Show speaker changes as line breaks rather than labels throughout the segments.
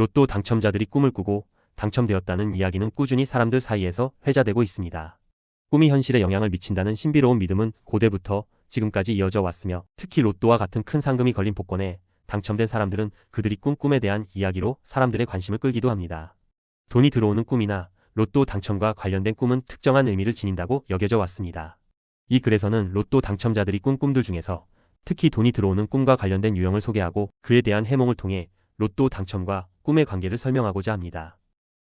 로또 당첨자들이 꿈을 꾸고 당첨되었다는 이야기는 꾸준히 사람들 사이에서 회자되고 있습니다. 꿈이 현실에 영향을 미친다는 신비로운 믿음은 고대부터 지금까지 이어져 왔으며 특히 로또와 같은 큰 상금이 걸린 복권에 당첨된 사람들은 그들이 꾼 꿈에 대한 이야기로 사람들의 관심을 끌기도 합니다. 돈이 들어오는 꿈이나 로또 당첨과 관련된 꿈은 특정한 의미를 지닌다고 여겨져 왔습니다. 이 글에서는 로또 당첨자들이 꾼 꿈들 중에서 특히 돈이 들어오는 꿈과 관련된 유형을 소개하고 그에 대한 해몽을 통해 로또 당첨과 꿈의 관계를 설명하고자 합니다.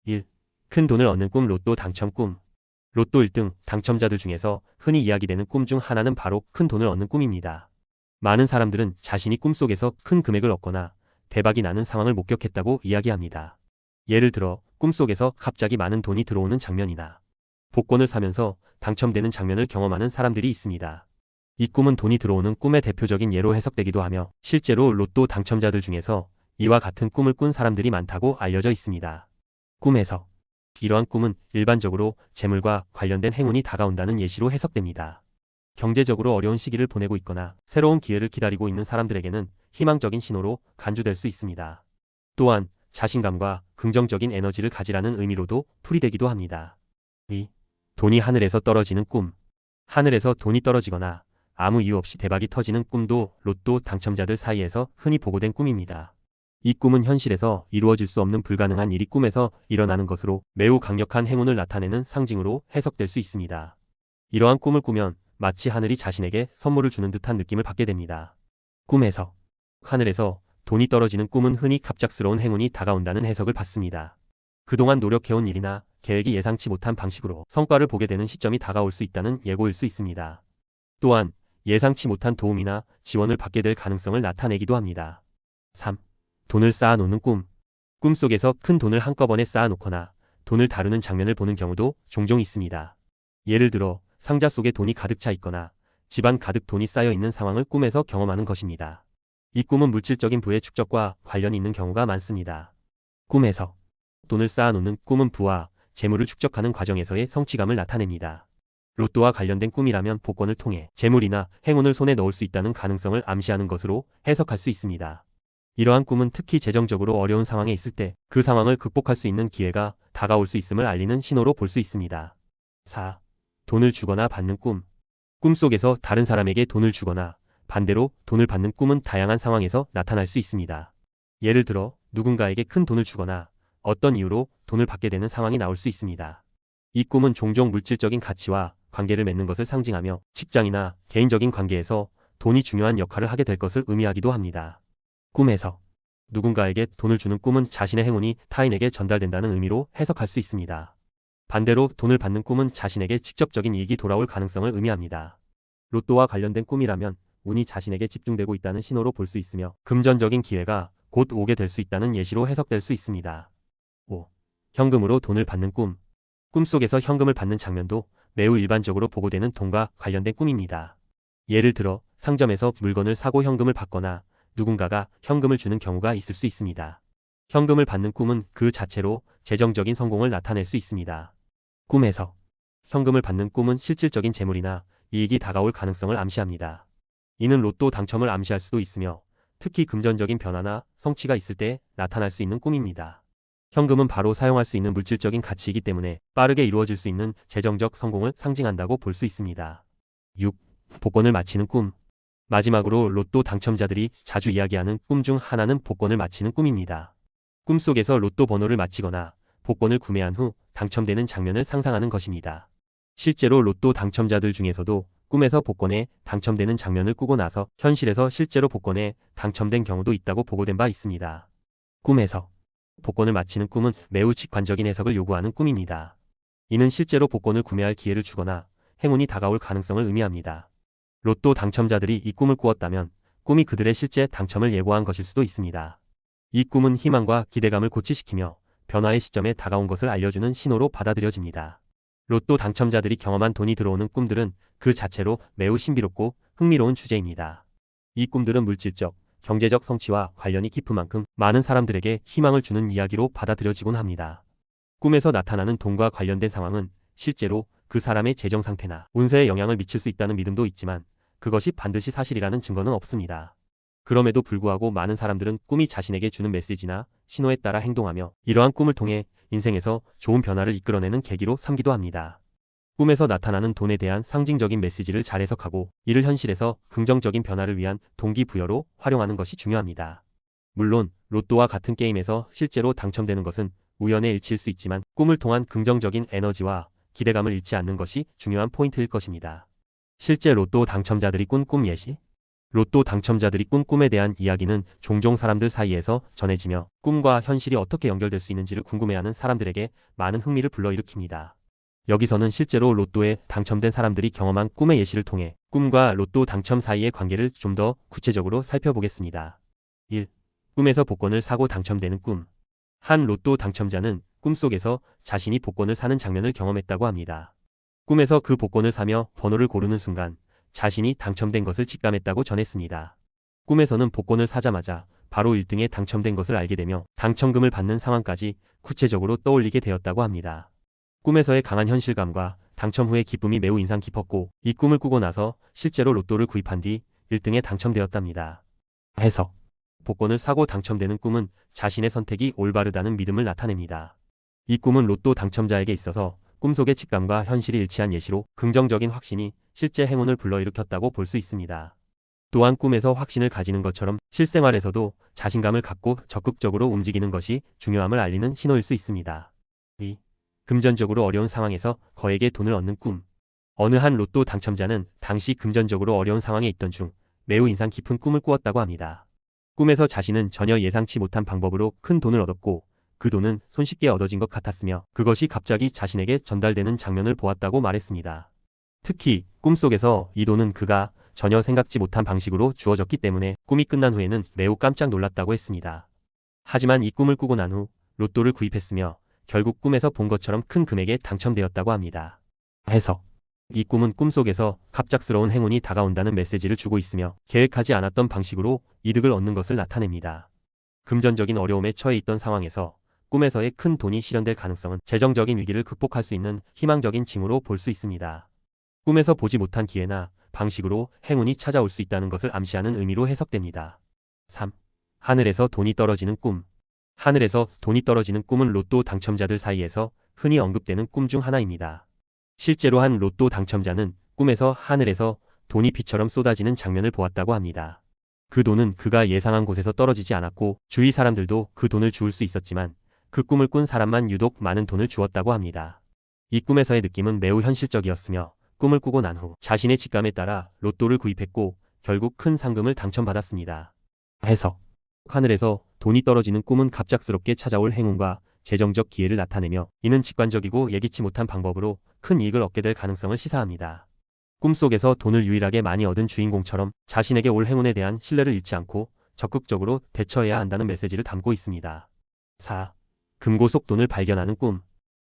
1. 큰 돈을 얻는 꿈 로또 당첨 꿈 로또 1등 당첨자들 중에서 흔히 이야기되는 꿈 중 하나는 바로 큰 돈을 얻는 꿈입니다. 많은 사람들은 자신이 꿈속에서 큰 금액을 얻거나 대박이 나는 상황을 목격했다고 이야기합니다. 예를 들어 꿈속에서 갑자기 많은 돈이 들어오는 장면이나 복권을 사면서 당첨되는 장면을 경험하는 사람들이 있습니다. 이 꿈은 돈이 들어오는 꿈의 대표적인 예로 해석되기도 하며 실제로 로또 당첨자들 중에서 이와 같은 꿈을 꾼 사람들이 많다고 알려져 있습니다. 꿈 해석 이러한 꿈은 일반적으로 재물과 관련된 행운이 다가온다는 예시로 해석됩니다. 경제적으로 어려운 시기를 보내고 있거나 새로운 기회를 기다리고 있는 사람들에게는 희망적인 신호로 간주될 수 있습니다. 또한 자신감과 긍정적인 에너지를 가지라는 의미로도 풀이되기도 합니다. 2. 돈이 하늘에서 떨어지는 꿈. 하늘에서 돈이 떨어지거나 아무 이유 없이 대박이 터지는 꿈도 로또 당첨자들 사이에서 흔히 보고된 꿈입니다. 이 꿈은 현실에서 이루어질 수 없는 불가능한 일이 꿈에서 일어나는 것으로 매우 강력한 행운을 나타내는 상징으로 해석될 수 있습니다. 이러한 꿈을 꾸면 마치 하늘이 자신에게 선물을 주는 듯한 느낌을 받게 됩니다. 꿈 해석. 하늘에서 돈이 떨어지는 꿈은 흔히 갑작스러운 행운이 다가온다는 해석을 받습니다. 그동안 노력해온 일이나 계획이 예상치 못한 방식으로 성과를 보게 되는 시점이 다가올 수 있다는 예고일 수 있습니다. 또한 예상치 못한 도움이나 지원을 받게 될 가능성을 나타내기도 합니다. 3. 돈을 쌓아놓는 꿈. 꿈속에서 큰 돈을 한꺼번에 쌓아놓거나 돈을 다루는 장면을 보는 경우도 종종 있습니다. 예를 들어 상자 속에 돈이 가득 차 있거나 집안 가득 돈이 쌓여 있는 상황을 꿈에서 경험하는 것입니다. 이 꿈은 물질적인 부의 축적과 관련이 있는 경우가 많습니다. 꿈에서 돈을 쌓아놓는 꿈은 부와 재물을 축적하는 과정에서의 성취감을 나타냅니다. 로또와 관련된 꿈이라면 복권을 통해 재물이나 행운을 손에 넣을 수 있다는 가능성을 암시하는 것으로 해석할 수 있습니다. 이러한 꿈은 특히 재정적으로 어려운 상황에 있을 때 그 상황을 극복할 수 있는 기회가 다가올 수 있음을 알리는 신호로 볼 수 있습니다. 4. 돈을 주거나 받는 꿈. 꿈속에서 다른 사람에게 돈을 주거나 반대로 돈을 받는 꿈은 다양한 상황에서 나타날 수 있습니다. 예를 들어 누군가에게 큰 돈을 주거나 어떤 이유로 돈을 받게 되는 상황이 나올 수 있습니다. 이 꿈은 종종 물질적인 가치와 관계를 맺는 것을 상징하며 직장이나 개인적인 관계에서 돈이 중요한 역할을 하게 될 것을 의미하기도 합니다. 꿈에서 누군가에게 돈을 주는 꿈은 자신의 행운이 타인에게 전달된다는 의미로 해석할 수 있습니다. 반대로 돈을 받는 꿈은 자신에게 직접적인 이익이 돌아올 가능성을 의미합니다. 로또와 관련된 꿈이라면 운이 자신에게 집중되고 있다는 신호로 볼 수 있으며 금전적인 기회가 곧 오게 될 수 있다는 예시로 해석될 수 있습니다. 5. 현금으로 돈을 받는 꿈. 꿈속에서 현금을 받는 장면도 매우 일반적으로 보고되는 돈과 관련된 꿈입니다. 예를 들어 상점에서 물건을 사고 현금을 받거나 누군가가 현금을 주는 경우가 있을 수 있습니다. 현금을 받는 꿈은 그 자체로 재정적인 성공을 나타낼 수 있습니다. 꿈에서 현금을 받는 꿈은 실질적인 재물이나 이익이 다가올 가능성을 암시합니다. 이는 로또 당첨을 암시할 수도 있으며 특히 금전적인 변화나 성취가 있을 때 나타날 수 있는 꿈입니다. 현금은 바로 사용할 수 있는 물질적인 가치이기 때문에 빠르게 이루어질 수 있는 재정적 성공을 상징한다고 볼 수 있습니다. 6. 복권을 마치는 꿈. 마지막으로 로또 당첨자들이 자주 이야기하는 꿈 중 하나는 복권을 마치는 꿈입니다. 꿈속에서 로또 번호를 마치거나 복권을 구매한 후 당첨되는 장면을 상상하는 것입니다. 실제로 로또 당첨자들 중에서도 꿈에서 복권에 당첨되는 장면을 꾸고 나서 현실에서 실제로 복권에 당첨된 경우도 있다고 보고된 바 있습니다. 꿈에서 복권을 마치는 꿈은 매우 직관적인 해석을 요구하는 꿈입니다. 이는 실제로 복권을 구매할 기회를 주거나 행운이 다가올 가능성을 의미합니다. 로또 당첨자들이 이 꿈을 꾸었다면 꿈이 그들의 실제 당첨을 예고한 것일 수도 있습니다. 이 꿈은 희망과 기대감을 고취시키며 변화의 시점에 다가온 것을 알려주는 신호로 받아들여집니다. 로또 당첨자들이 경험한 돈이 들어오는 꿈들은 그 자체로 매우 신비롭고 흥미로운 주제입니다. 이 꿈들은 물질적, 경제적 성취와 관련이 깊은 만큼 많은 사람들에게 희망을 주는 이야기로 받아들여지곤 합니다. 꿈에서 나타나는 돈과 관련된 상황은 실제로 그 사람의 재정 상태나 운세에 영향을 미칠 수 있다는 믿음도 있지만 그것이 반드시 사실이라는 증거는 없습니다. 그럼에도 불구하고 많은 사람들은 꿈이 자신에게 주는 메시지나 신호에 따라 행동하며 이러한 꿈을 통해 인생에서 좋은 변화를 이끌어내는 계기로 삼기도 합니다. 꿈에서 나타나는 돈에 대한 상징적인 메시지를 잘 해석하고 이를 현실에서 긍정적인 변화를 위한 동기부여로 활용하는 것이 중요합니다. 물론 로또와 같은 게임에서 실제로 당첨되는 것은 우연의 일치일 수 있지만 꿈을 통한 긍정적인 에너지와 기대감을 잃지 않는 것이 중요한 포인트일 것입니다. 실제 로또 당첨자들이 꾼 꿈 예시 로또 당첨자들이 꾼 꿈에 대한 이야기는 종종 사람들 사이에서 전해지며 꿈과 현실이 어떻게 연결될 수 있는지를 궁금해하는 사람들에게 많은 흥미를 불러일으킵니다. 여기서는 실제로 로또에 당첨된 사람들이 경험한 꿈의 예시를 통해 꿈과 로또 당첨 사이의 관계를 좀 더 구체적으로 살펴보겠습니다. 1. 꿈에서 복권을 사고 당첨되는 꿈. 한 로또 당첨자는 꿈속에서 자신이 복권을 사는 장면을 경험했다고 합니다. 꿈에서 그 복권을 사며 번호를 고르는 순간 자신이 당첨된 것을 직감했다고 전했습니다. 꿈에서는 복권을 사자마자 바로 1등에 당첨된 것을 알게 되며 당첨금을 받는 상황까지 구체적으로 떠올리게 되었다고 합니다. 꿈에서의 강한 현실감과 당첨 후의 기쁨이 매우 인상 깊었고 이 꿈을 꾸고 나서 실제로 로또를 구입한 뒤 1등에 당첨되었답니다. 해석 복권을 사고 당첨되는 꿈은 자신의 선택이 올바르다는 믿음을 나타냅니다. 이 꿈은 로또 당첨자에게 있어서 꿈속의 직감과 현실이 일치한 예시로 긍정적인 확신이 실제 행운을 불러일으켰다고 볼 수 있습니다. 또한 꿈에서 확신을 가지는 것처럼 실생활에서도 자신감을 갖고 적극적으로 움직이는 것이 중요함을 알리는 신호일 수 있습니다. 2. 금전적으로 어려운 상황에서 거액의 돈을 얻는 꿈. 어느 한 로또 당첨자는 당시 금전적으로 어려운 상황에 있던 중 매우 인상 깊은 꿈을 꾸었다고 합니다. 꿈에서 자신은 전혀 예상치 못한 방법으로 큰 돈을 얻었고 그 돈은 손쉽게 얻어진 것 같았으며 그것이 갑자기 자신에게 전달되는 장면을 보았다고 말했습니다. 특히 꿈속에서 이 돈은 그가 전혀 생각지 못한 방식으로 주어졌기 때문에 꿈이 끝난 후에는 매우 깜짝 놀랐다고 했습니다. 하지만 이 꿈을 꾸고 난 후 로또를 구입했으며 결국 꿈에서 본 것처럼 큰 금액에 당첨되었다고 합니다. 해석 이 꿈은 꿈속에서 갑작스러운 행운이 다가온다는 메시지를 주고 있으며 계획하지 않았던 방식으로 이득을 얻는 것을 나타냅니다. 금전적인 어려움에 처해 있던 상황에서 꿈에서의 큰 돈이 실현될 가능성은 재정적인 위기를 극복할 수 있는 희망적인 징후로 볼 수 있습니다. 꿈에서 보지 못한 기회나 방식으로 행운이 찾아올 수 있다는 것을 암시하는 의미로 해석됩니다. 3. 하늘에서 돈이 떨어지는 꿈. 하늘에서 돈이 떨어지는 꿈은 로또 당첨자들 사이에서 흔히 언급되는 꿈 중 하나입니다. 실제로 한 로또 당첨자는 꿈에서 하늘에서 돈이 비처럼 쏟아지는 장면을 보았다고 합니다. 그 돈은 그가 예상한 곳에서 떨어지지 않았고 주위 사람들도 그 돈을 주울 수 있었지만 그 꿈을 꾼 사람만 유독 많은 돈을 주었다고 합니다. 이 꿈에서의 느낌은 매우 현실적이었으며 꿈을 꾸고 난 후 자신의 직감에 따라 로또를 구입했고 결국 큰 상금을 당첨받았습니다. 해석 하늘에서 돈이 떨어지는 꿈은 갑작스럽게 찾아올 행운과 재정적 기회를 나타내며 이는 직관적이고 예기치 못한 방법으로 큰 이익을 얻게 될 가능성을 시사합니다. 꿈속에서 돈을 유일하게 많이 얻은 주인공처럼 자신에게 올 행운에 대한 신뢰를 잃지 않고 적극적으로 대처해야 한다는 메시지를 담고 있습니다. 4. 금고 속 돈을 발견하는 꿈.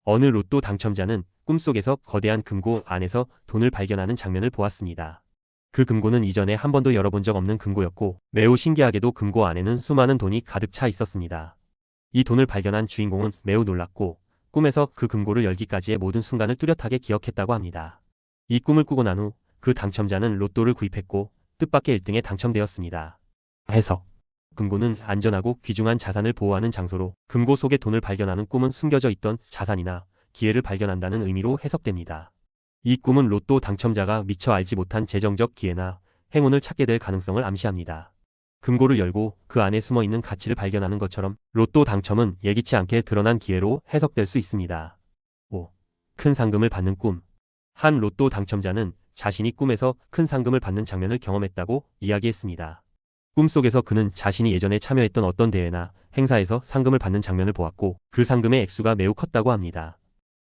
어느 로또 당첨자는 꿈속에서 거대한 금고 안에서 돈을 발견하는 장면을 보았습니다. 그 금고는 이전에 한 번도 열어본 적 없는 금고였고 매우 신기하게도 금고 안에는 수많은 돈이 가득 차 있었습니다. 이 돈을 발견한 주인공은 매우 놀랐고 꿈에서 그 금고를 열기까지의 모든 순간을 뚜렷하게 기억했다고 합니다. 이 꿈을 꾸고 난 후 그 당첨자는 로또를 구입했고 뜻밖의 1등에 당첨되었습니다. 해석 금고는 안전하고 귀중한 자산을 보호하는 장소로 금고 속에 돈을 발견하는 꿈은 숨겨져 있던 자산이나 기회를 발견한다는 의미로 해석됩니다. 이 꿈은 로또 당첨자가 미처 알지 못한 재정적 기회나 행운을 찾게 될 가능성을 암시합니다. 금고를 열고 그 안에 숨어 있는 가치를 발견하는 것처럼 로또 당첨은 예기치 않게 드러난 기회로 해석될 수 있습니다. 5. 큰 상금을 받는 꿈. 한 로또 당첨자는 자신이 꿈에서 큰 상금을 받는 장면을 경험했다고 이야기했습니다. 꿈속에서 그는 자신이 예전에 참여했던 어떤 대회나 행사에서 상금을 받는 장면을 보았고 그 상금의 액수가 매우 컸다고 합니다.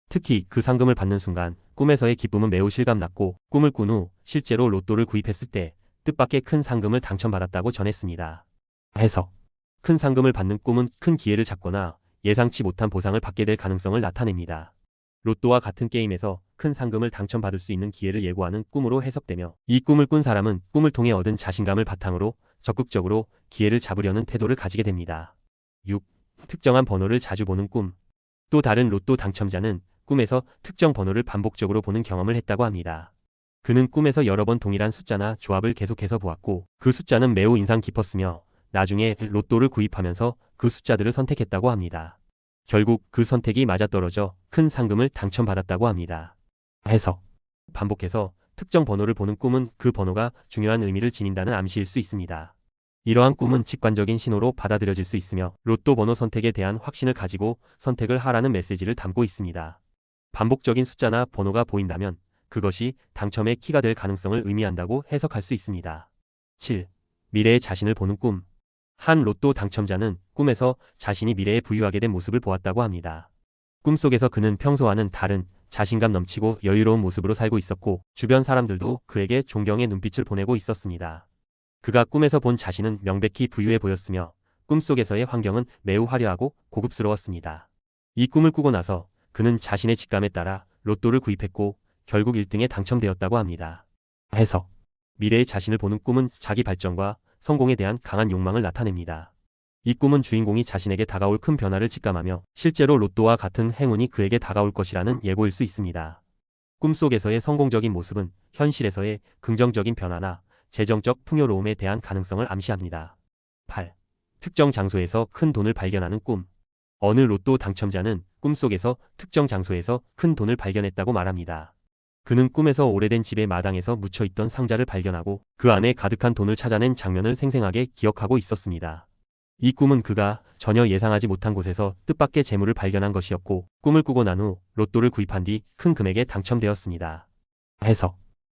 특히 그 상금을 받는 순간 꿈에서의 기쁨은 매우 실감났고 꿈을 꾼 후 실제로 로또를 구입했을 때 뜻밖의 큰 상금을 당첨받았다고 전했습니다. 해석 큰 상금을 받는 꿈은 큰 기회를 잡거나 예상치 못한 보상을 받게 될 가능성을 나타냅니다. 로또와 같은 게임에서 큰 상금을 당첨받을 수 있는 기회를 예고하는 꿈으로 해석되며 이 꿈을 꾼 사람은 꿈을 통해 얻은 자신감을 바탕으로 적극적으로 기회를 잡으려는 태도를 가지게 됩니다. 6. 특정한 번호를 자주 보는 꿈. 또 다른 로또 당첨자는 꿈에서 특정 번호를 반복적으로 보는 경험을 했다고 합니다. 그는 꿈에서 여러 번 동일한 숫자나 조합을 계속해서 보았고 그 숫자는 매우 인상 깊었으며 나중에 로또를 구입하면서 그 숫자들을 선택했다고 합니다. 결국 그 선택이 맞아떨어져 큰 상금을 당첨받았다고 합니다. 해석 반복해서 특정 번호를 보는 꿈은 그 번호가 중요한 의미를 지닌다는 암시일 수 있습니다. 이러한 꿈은 직관적인 신호로 받아들여질 수 있으며 로또 번호 선택에 대한 확신을 가지고 선택을 하라는 메시지를 담고 있습니다. 반복적인 숫자나 번호가 보인다면 그것이 당첨의 키가 될 가능성을 의미한다고 해석할 수 있습니다. 7. 미래의 자신을 보는 꿈. 한 로또 당첨자는 꿈에서 자신이 미래에 부유하게 된 모습을 보았다고 합니다. 꿈속에서 그는 평소와는 다른 자신감 넘치고 여유로운 모습으로 살고 있었고 주변 사람들도 그에게 존경의 눈빛을 보내고 있었습니다. 그가 꿈에서 본 자신은 명백히 부유해 보였으며 꿈속에서의 환경은 매우 화려하고 고급스러웠습니다. 이 꿈을 꾸고 나서 그는 자신의 직감에 따라 로또를 구입했고 결국 1등에 당첨되었다고 합니다. 해석 미래의 자신을 보는 꿈은 자기 발전과 성공에 대한 강한 욕망을 나타냅니다. 이 꿈은 주인공이 자신에게 다가올 큰 변화를 직감하며 실제로 로또와 같은 행운이 그에게 다가올 것이라는 예고일 수 있습니다. 꿈속에서의 성공적인 모습은 현실에서의 긍정적인 변화나 재정적 풍요로움에 대한 가능성을 암시합니다. 8. 특정 장소에서 큰 돈을 발견하는 꿈. 어느 로또 당첨자는 꿈속에서 특정 장소에서 큰 돈을 발견했다고 말합니다. 그는 꿈에서 오래된 집의 마당에서 묻혀 있던 상자를 발견하고 그 안에 가득한 돈을 찾아낸 장면을 생생하게 기억하고 있었습니다. 이 꿈은 그가 전혀 예상하지 못한 곳에서 뜻밖의 재물을 발견한 것이었고 꿈을 꾸고 난 후 로또를 구입한 뒤 큰 금액에 당첨되었습니다. 해석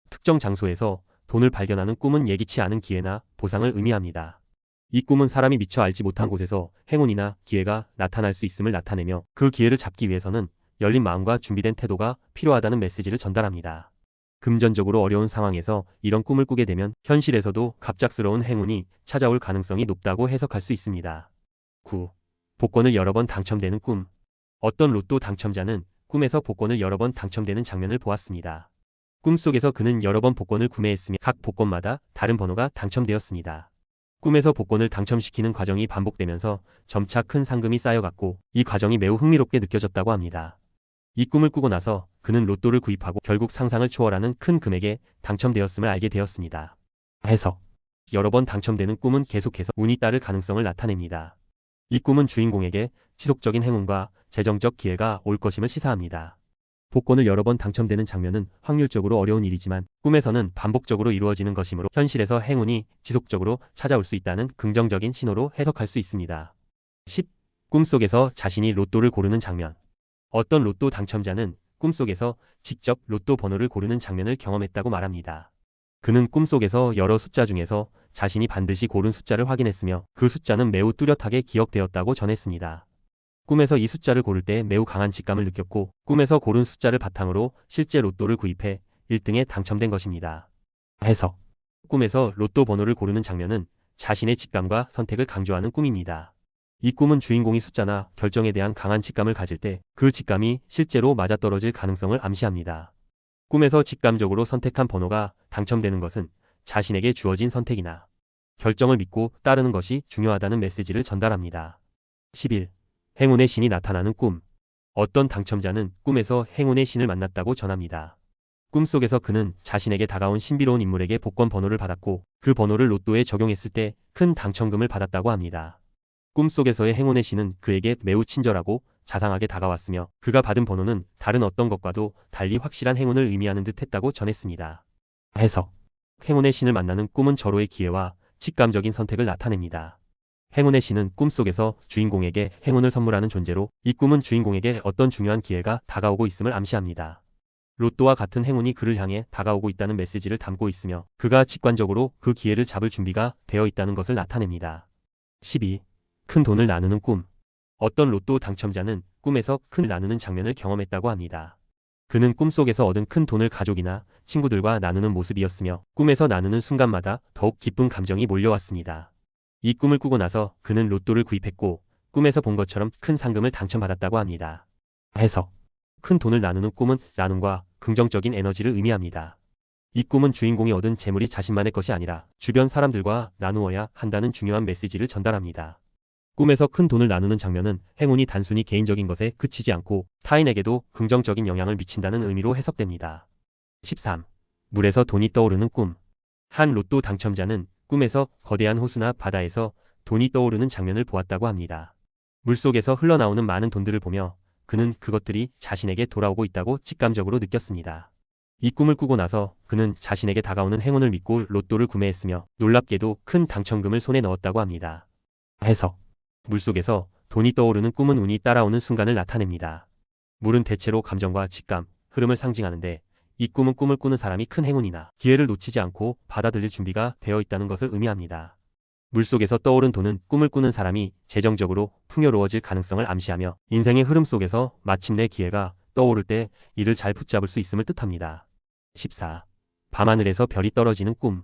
특정 장소에서 돈을 발견하는 꿈은 예기치 않은 기회나 보상을 의미합니다. 이 꿈은 사람이 미처 알지 못한 곳에서 행운이나 기회가 나타날 수 있음을 나타내며 그 기회를 잡기 위해서는 열린 마음과 준비된 태도가 필요하다는 메시지를 전달합니다. 금전적으로 어려운 상황에서 이런 꿈을 꾸게 되면 현실에서도 갑작스러운 행운이 찾아올 가능성이 높다고 해석할 수 있습니다. 9. 복권을 여러 번 당첨되는 꿈. 어떤 로또 당첨자는 꿈에서 복권을 여러 번 당첨되는 장면을 보았습니다. 꿈속에서 그는 여러 번 복권을 구매했으며 각 복권마다 다른 번호가 당첨되었습니다. 꿈에서 복권을 당첨시키는 과정이 반복되면서 점차 큰 상금이 쌓여갔고 이 과정이 매우 흥미롭게 느껴졌다고 합니다. 이 꿈을 꾸고 나서 그는 로또를 구입하고 결국 상상을 초월하는 큰 금액에 당첨되었음을 알게 되었습니다. 해석 여러 번 당첨되는 꿈은 계속해서 운이 따를 가능성을 나타냅니다. 이 꿈은 주인공에게 지속적인 행운과 재정적 기회가 올 것임을 시사합니다. 복권을 여러 번 당첨되는 장면은 확률적으로 어려운 일이지만 꿈에서는 반복적으로 이루어지는 것이므로 현실에서 행운이 지속적으로 찾아올 수 있다는 긍정적인 신호로 해석할 수 있습니다. 10. 꿈속에서 자신이 로또를 고르는 장면. 어떤 로또 당첨자는 꿈속에서 직접 로또 번호를 고르는 장면을 경험했다고 말합니다. 그는 꿈속에서 여러 숫자 중에서 자신이 반드시 고른 숫자를 확인했으며 그 숫자는 매우 뚜렷하게 기억되었다고 전했습니다. 꿈에서 이 숫자를 고를 때 매우 강한 직감을 느꼈고 꿈에서 고른 숫자를 바탕으로 실제 로또를 구입해 1등에 당첨된 것입니다. 해석 꿈에서 로또 번호를 고르는 장면은 자신의 직감과 선택을 강조하는 꿈입니다. 이 꿈은 주인공이 숫자나 결정에 대한 강한 직감을 가질 때 그 직감이 실제로 맞아떨어질 가능성을 암시합니다. 꿈에서 직감적으로 선택한 번호가 당첨되는 것은 자신에게 주어진 선택이나 결정을 믿고 따르는 것이 중요하다는 메시지를 전달합니다. 11. 행운의 신이 나타나는 꿈. 어떤 당첨자는 꿈에서 행운의 신을 만났다고 전합니다. 꿈속에서 그는 자신에게 다가온 신비로운 인물에게 복권 번호를 받았고 그 번호를 로또에 적용했을 때 큰 당첨금을 받았다고 합니다. 꿈속에서의 행운의 신은 그에게 매우 친절하고 자상하게 다가왔으며 그가 받은 번호는 다른 어떤 것과도 달리 확실한 행운을 의미하는 듯 했다고 전했습니다. 해석 행운의 신을 만나는 꿈은 절호의 기회와 직감적인 선택을 나타냅니다. 행운의 신은 꿈속에서 주인공에게 행운을 선물하는 존재로 이 꿈은 주인공에게 어떤 중요한 기회가 다가오고 있음을 암시합니다. 로또와 같은 행운이 그를 향해 다가오고 있다는 메시지를 담고 있으며 그가 직관적으로 그 기회를 잡을 준비가 되어 있다는 것을 나타냅니다. 12. 큰 돈을 나누는 꿈. 어떤 로또 당첨자는 꿈에서 큰 나누는 장면을 경험했다고 합니다. 그는 꿈속에서 얻은 큰 돈을 가족이나 친구들과 나누는 모습이었으며 꿈에서 나누는 순간마다 더욱 기쁜 감정이 몰려왔습니다. 이 꿈을 꾸고 나서 그는 로또를 구입했고 꿈에서 본 것처럼 큰 상금을 당첨받았다고 합니다. 해석 큰 돈을 나누는 꿈은 나눔과 긍정적인 에너지를 의미합니다. 이 꿈은 주인공이 얻은 재물이 자신만의 것이 아니라 주변 사람들과 나누어야 한다는 중요한 메시지를 전달합니다. 꿈에서 큰 돈을 나누는 장면은 행운이 단순히 개인적인 것에 그치지 않고 타인에게도 긍정적인 영향을 미친다는 의미로 해석됩니다. 13. 물에서 돈이 떠오르는 꿈. 한 로또 당첨자는 꿈에서 거대한 호수나 바다에서 돈이 떠오르는 장면을 보았다고 합니다. 물속에서 흘러나오는 많은 돈들을 보며 그는 그것들이 자신에게 돌아오고 있다고 직감적으로 느꼈습니다. 이 꿈을 꾸고 나서 그는 자신에게 다가오는 행운을 믿고 로또를 구매했으며 놀랍게도 큰 당첨금을 손에 넣었다고 합니다. 해석. 물속에서 돈이 떠오르는 꿈은 운이 따라오는 순간을 나타냅니다. 물은 대체로 감정과 직감, 흐름을 상징하는데 이 꿈은 꿈을 꾸는 사람이 큰 행운이나 기회를 놓치지 않고 받아들일 준비가 되어 있다는 것을 의미합니다. 물속에서 떠오른 돈은 꿈을 꾸는 사람이 재정적으로 풍요로워질 가능성을 암시하며 인생의 흐름 속에서 마침내 기회가 떠오를 때 이를 잘 붙잡을 수 있음을 뜻합니다. 14. 밤하늘에서 별이 떨어지는 꿈.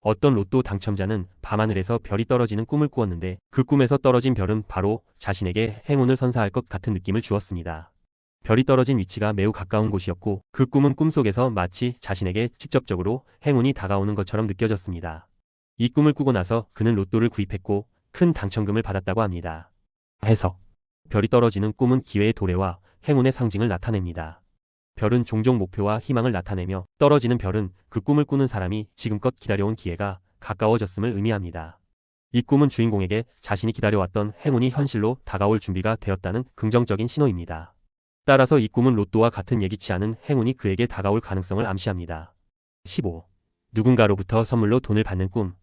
어떤 로또 당첨자는 밤하늘에서 별이 떨어지는 꿈을 꾸었는데 그 꿈에서 떨어진 별은 바로 자신에게 행운을 선사할 것 같은 느낌을 주었습니다. 별이 떨어진 위치가 매우 가까운 곳이었고 그 꿈은 꿈속에서 마치 자신에게 직접적으로 행운이 다가오는 것처럼 느껴졌습니다. 이 꿈을 꾸고 나서 그는 로또를 구입했고 큰 당첨금을 받았다고 합니다. 해석. 별이 떨어지는 꿈은 기회의 도래와 행운의 상징을 나타냅니다. 별은 종종 목표와 희망을 나타내며 떨어지는 별은 그 꿈을 꾸는 사람이 지금껏 기다려온 기회가 가까워졌음을 의미합니다. 이 꿈은 주인공에게 자신이 기다려왔던 행운이 현실로 다가올 준비가 되었다는 긍정적인 신호입니다. 따라서 이 꿈은 로또와 같은 예기치 않은 행운이 그에게 다가올 가능성을 암시합니다. 15. 누군가로부터 선물로 돈을 받는 꿈.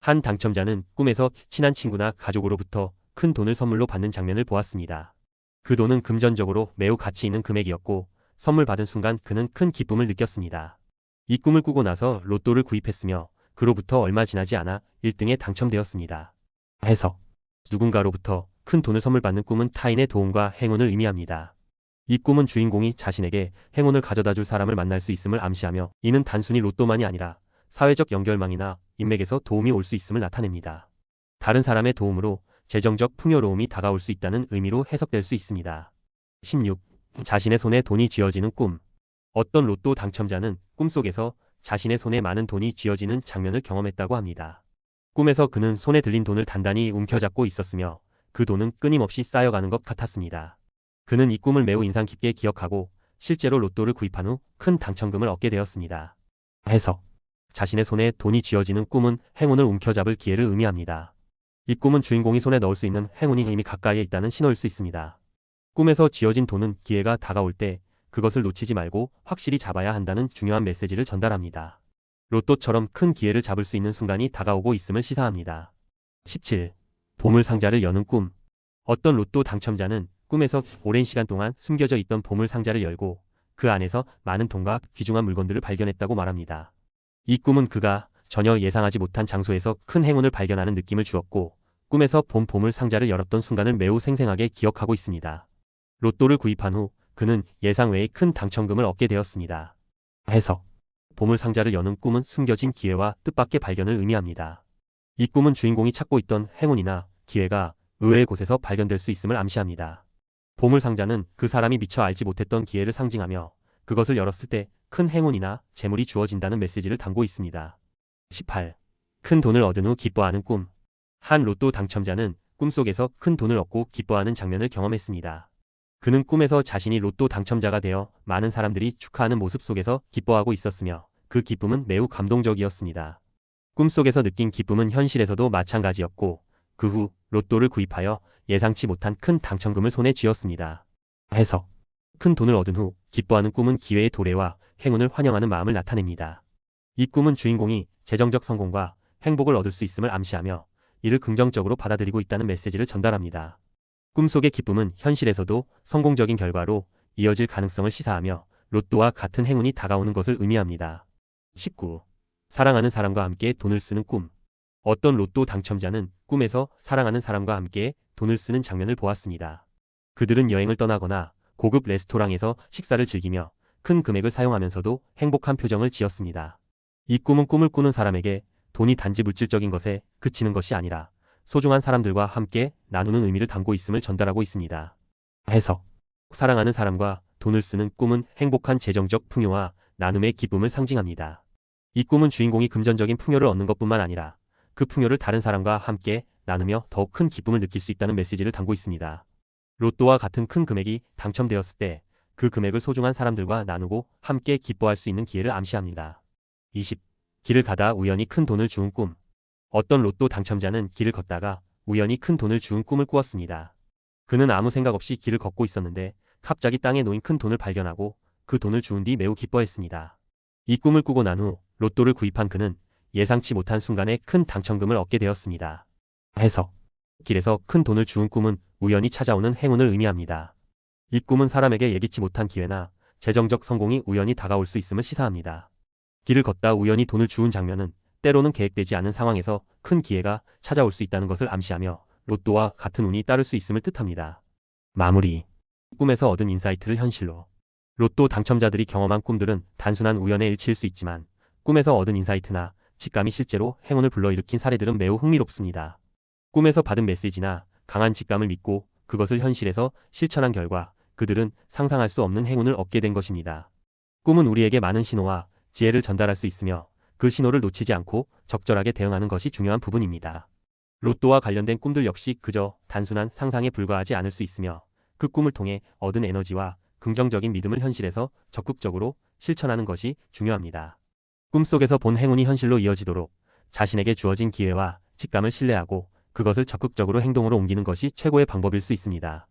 한 당첨자는 꿈에서 친한 친구나 가족으로부터 큰 돈을 선물로 받는 장면을 보았습니다. 그 돈은 금전적으로 매우 가치 있는 금액이었고 선물 받은 순간 그는 큰 기쁨을 느꼈습니다. 이 꿈을 꾸고 나서 로또를 구입했으며 그로부터 얼마 지나지 않아 1등에 당첨되었습니다. 해석. 누군가로부터 큰 돈을 선물 받는 꿈은 타인의 도움과 행운을 의미합니다. 이 꿈은 주인공이 자신에게 행운을 가져다 줄 사람을 만날 수 있음을 암시하며 이는 단순히 로또만이 아니라 사회적 연결망이나 인맥에서 도움이 올 수 있음을 나타냅니다. 다른 사람의 도움으로 재정적 풍요로움이 다가올 수 있다는 의미로 해석될 수 있습니다. 16. 자신의 손에 돈이 쥐어지는 꿈. 어떤 로또 당첨자는 꿈속에서 자신의 손에 많은 돈이 쥐어지는 장면을 경험했다고 합니다. 꿈에서 그는 손에 들린 돈을 단단히 움켜잡고 있었으며 그 돈은 끊임없이 쌓여가는 것 같았습니다. 그는 이 꿈을 매우 인상 깊게 기억하고 실제로 로또를 구입한 후 큰 당첨금을 얻게 되었습니다. 해석. 자신의 손에 돈이 쥐어지는 꿈은 행운을 움켜잡을 기회를 의미합니다. 이 꿈은 주인공이 손에 넣을 수 있는 행운이 이미 가까이에 있다는 신호일 수 있습니다. 꿈에서 쥐어진 돈은 기회가 다가올 때 그것을 놓치지 말고 확실히 잡아야 한다는 중요한 메시지를 전달합니다. 로또처럼 큰 기회를 잡을 수 있는 순간이 다가오고 있음을 시사합니다. 17. 보물상자를 여는 꿈. 어떤 로또 당첨자는 꿈에서 오랜 시간 동안 숨겨져 있던 보물 상자를 열고 그 안에서 많은 돈과 귀중한 물건들을 발견했다고 말합니다. 이 꿈은 그가 전혀 예상하지 못한 장소에서 큰 행운을 발견하는 느낌을 주었고 꿈에서 본 보물 상자를 열었던 순간을 매우 생생하게 기억하고 있습니다. 로또를 구입한 후 그는 예상 외의 큰 당첨금을 얻게 되었습니다. 해석. 보물 상자를 여는 꿈은 숨겨진 기회와 뜻밖의 발견을 의미합니다. 이 꿈은 주인공이 찾고 있던 행운이나 기회가 의외의 곳에서 발견될 수 있음을 암시합니다. 보물 상자는 그 사람이 미처 알지 못했던 기회를 상징하며 그것을 열었을 때 큰 행운이나 재물이 주어진다는 메시지를 담고 있습니다. 18. 큰 돈을 얻은 후 기뻐하는 꿈. 한 로또 당첨자는 꿈속에서 큰 돈을 얻고 기뻐하는 장면을 경험했습니다. 그는 꿈에서 자신이 로또 당첨자가 되어 많은 사람들이 축하하는 모습 속에서 기뻐하고 있었으며 그 기쁨은 매우 감동적이었습니다. 꿈속에서 느낀 기쁨은 현실에서도 마찬가지였고 그 후 로또를 구입하여 예상치 못한 큰 당첨금을 손에 쥐었습니다. 해석. 큰 돈을 얻은 후 기뻐하는 꿈은 기회의 도래와 행운을 환영하는 마음을 나타냅니다. 이 꿈은 주인공이 재정적 성공과 행복을 얻을 수 있음을 암시하며 이를 긍정적으로 받아들이고 있다는 메시지를 전달합니다. 꿈속의 기쁨은 현실에서도 성공적인 결과로 이어질 가능성을 시사하며 로또와 같은 행운이 다가오는 것을 의미합니다. 19. 사랑하는 사람과 함께 돈을 쓰는 꿈. 어떤 로또 당첨자는 꿈에서 사랑하는 사람과 함께 돈을 쓰는 장면을 보았습니다. 그들은 여행을 떠나거나 고급 레스토랑에서 식사를 즐기며 큰 금액을 사용하면서도 행복한 표정을 지었습니다. 이 꿈은 꿈을 꾸는 사람에게 돈이 단지 물질적인 것에 그치는 것이 아니라 소중한 사람들과 함께 나누는 의미를 담고 있음을 전달하고 있습니다. 해석. 사랑하는 사람과 돈을 쓰는 꿈은 행복한 재정적 풍요와 나눔의 기쁨을 상징합니다. 이 꿈은 주인공이 금전적인 풍요를 얻는 것뿐만 아니라 그 풍요를 다른 사람과 함께 나누며 더욱 큰 기쁨을 느낄 수 있다는 메시지를 담고 있습니다. 로또와 같은 큰 금액이 당첨되었을 때 그 금액을 소중한 사람들과 나누고 함께 기뻐할 수 있는 기회를 암시합니다. 20. 길을 가다 우연히 큰 돈을 주운 꿈. 어떤 로또 당첨자는 길을 걷다가 우연히 큰 돈을 주운 꿈을 꾸었습니다. 그는 아무 생각 없이 길을 걷고 있었는데 갑자기 땅에 놓인 큰 돈을 발견하고 그 돈을 주운 뒤 매우 기뻐했습니다. 이 꿈을 꾸고 난 후 로또를 구입한 그는 예상치 못한 순간에 큰 당첨금을 얻게 되었습니다. 해석. 길에서 큰 돈을 주운 꿈은 우연히 찾아오는 행운을 의미합니다. 이 꿈은 사람에게 예기치 못한 기회나 재정적 성공이 우연히 다가올 수 있음을 시사합니다. 길을 걷다 우연히 돈을 주운 장면은 때로는 계획되지 않은 상황에서 큰 기회가 찾아올 수 있다는 것을 암시하며 로또와 같은 운이 따를 수 있음을 뜻합니다. 마무리. 꿈에서 얻은 인사이트를 현실로. 로또 당첨자들이 경험한 꿈들은 단순한 우연의 일치일 수 있지만 꿈에서 얻은 인사이트나 직감이 실제로 행운을 불러일으킨 사례들은 매우 흥미롭습니다. 꿈에서 받은 메시지나 강한 직감을 믿고 그것을 현실에서 실천한 결과 그들은 상상할 수 없는 행운을 얻게 된 것입니다. 꿈은 우리에게 많은 신호와 지혜를 전달할 수 있으며 그 신호를 놓치지 않고 적절하게 대응하는 것이 중요한 부분입니다. 로또와 관련된 꿈들 역시 그저 단순한 상상에 불과하지 않을 수 있으며 그 꿈을 통해 얻은 에너지와 긍정적인 믿음을 현실에서 적극적으로 실천하는 것이 중요합니다. 꿈속에서 본 행운이 현실로 이어지도록 자신에게 주어진 기회와 직감을 신뢰하고 그것을 적극적으로 행동으로 옮기는 것이 최고의 방법일 수 있습니다.